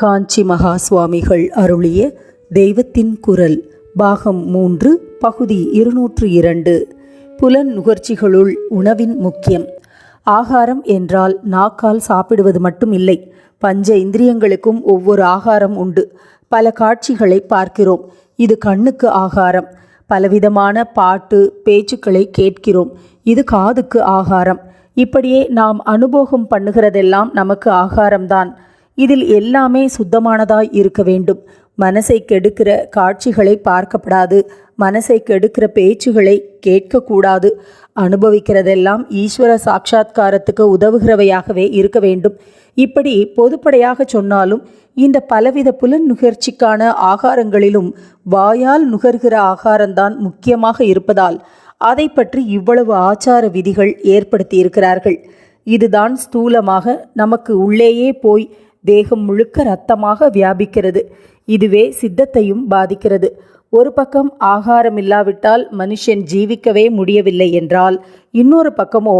காஞ்சி மகா சுவாமிகள் அருளிய தெய்வத்தின் குரல் பாகம் மூன்று பகுதி இருநூற்று இரண்டு. புலன் நுகர்ச்சிகளுள் உணவின் முக்கியம். ஆகாரம் என்றால் நாக்கால் சாப்பிடுவது மட்டும் இல்லை பஞ்ச இந்திரியங்களுக்கும் ஒவ்வொரு ஆகாரம் உண்டு. பல காட்சிகளை பார்க்கிறோம். இது கண்ணுக்கு ஆகாரம். பலவிதமான பாட்டு பேச்சுக்களை கேட்கிறோம். இது காதுக்கு ஆகாரம். இப்படியே நாம் அனுபோகம் பண்ணுகிறதெல்லாம் நமக்கு ஆகாரம்தான். இதில் எல்லாமே சுத்தமானதாய் இருக்க வேண்டும். மனசை கெடுக்கிற காட்சிகளை பார்க்கப்படாது. மனசை கெடுக்கிற பேச்சுகளை கேட்கக்கூடாது. அனுபவிக்கிறதெல்லாம் ஈஸ்வர சாட்சா்காரத்துக்கு உதவுகிறவையாகவே இருக்க வேண்டும். இப்படி பொதுப்படையாக சொன்னாலும் இந்த பலவித புலன் நுகர்ச்சிக்கான ஆகாரங்களிலும் வாயால் நுகர்கிற ஆகாரம்தான் முக்கியமாக இருப்பதால் அதை பற்றி இவ்வளவு ஆச்சார விதிகள் ஏற்படுத்தியிருக்கிறார்கள். இதுதான் ஸ்தூலமாக நமக்கு உள்ளேயே போய் தேகம் முழுக்க ரத்தமாக வியாபிக்கிறது. இதுவே சித்தத்தையும் பாதிக்கிறது. ஒரு பக்கம் ஆகாரம் இல்லாவிட்டால் மனுஷன் ஜீவிக்கவே முடியவில்லை என்றால் இன்னொரு பக்கமோ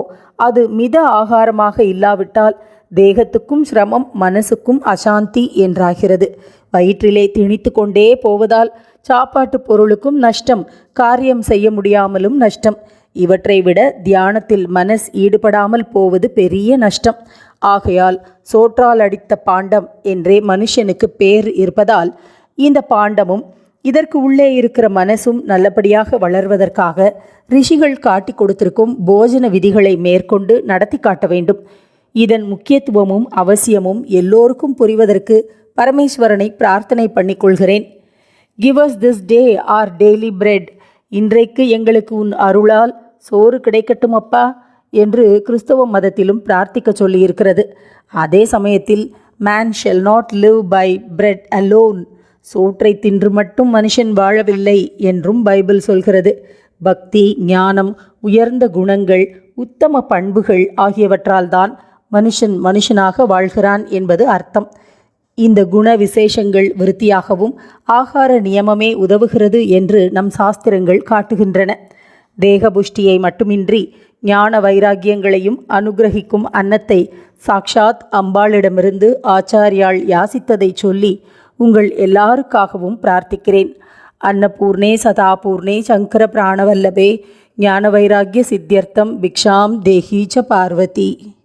அது மித ஆகாரமாக இல்லாவிட்டால் தேகத்துக்கும் சிரமம் மனசுக்கும் அசாந்தி என்றாகிறது. வயிற்றிலே திணித்து கொண்டே போவதால் சாப்பாட்டு பொருளுக்கும் நஷ்டம் காரியம் செய்ய முடியாமலும் நஷ்டம். இவற்றை விட தியானத்தில் மனஸ் ஈடுபடாமல் போவது பெரிய நஷ்டம். ஆகையால் சோற்றால் அடித்த பாண்டம் என்றே மனுஷனுக்கு பேர் இருப்பதால் இந்த பாண்டமும் இதற்கு உள்ளே இருக்கிற மனசும் நல்லபடியாக வளர்வதற்காக ரிஷிகள் காட்டி கொடுத்திருக்கும் போஜன விதிகளை மேற்கொண்டு நடத்தி காட்ட வேண்டும். இதன் முக்கியத்துவமும் அவசியமும் எல்லோருக்கும் புரிவதற்கு பரமேஸ்வரனை பிரார்த்தனை பண்ணிக்கொள்கிறேன் give us this day our daily bread. இன்றைக்கு எங்களுக்கு உன் அருளால் சோறு கிடைக்கட்டும் அப்பா என்று கிறிஸ்தவ மதத்திலும் பிரார்த்திக்க சொல்லியிருக்கிறது. அதே சமயத்தில் man shall not live by bread alone சோற்றை தின்று மட்டும் மனுஷன் வாழவில்லை என்றும் பைபிள் சொல்கிறது. பக்தி ஞானம் உயர்ந்த குணங்கள் உத்தம பண்புகள் ஆகியவற்றால் தான் மனுஷன் மனுஷனாக வாழ்கிறான் என்பது அர்த்தம். இந்த குண விசேஷங்கள் விருத்தியாகவும் ஆகார நியமமே உதவுகிறது என்று நம் சாஸ்திரங்கள் காட்டுகின்றன. தேகபுஷ்டியை மட்டுமின்றி ஞான வைராக்கியங்களையும் அனுகிரகிக்கும் அன்னத்தை சாக்ஷாத் அம்பாளிடமிருந்து ஆச்சாரியாள் யாசித்ததை சொல்லி உங்கள் எல்லாருக்காகவும் பிரார்த்திக்கிறேன். அன்னபூர்ணே சதாபூர்ணே சங்கர பிராணவல்லபே ஞான வைராக்கிய சித்தியர்த்தம் பிக்ஷாம் தேஹீச்ச பார்வதி.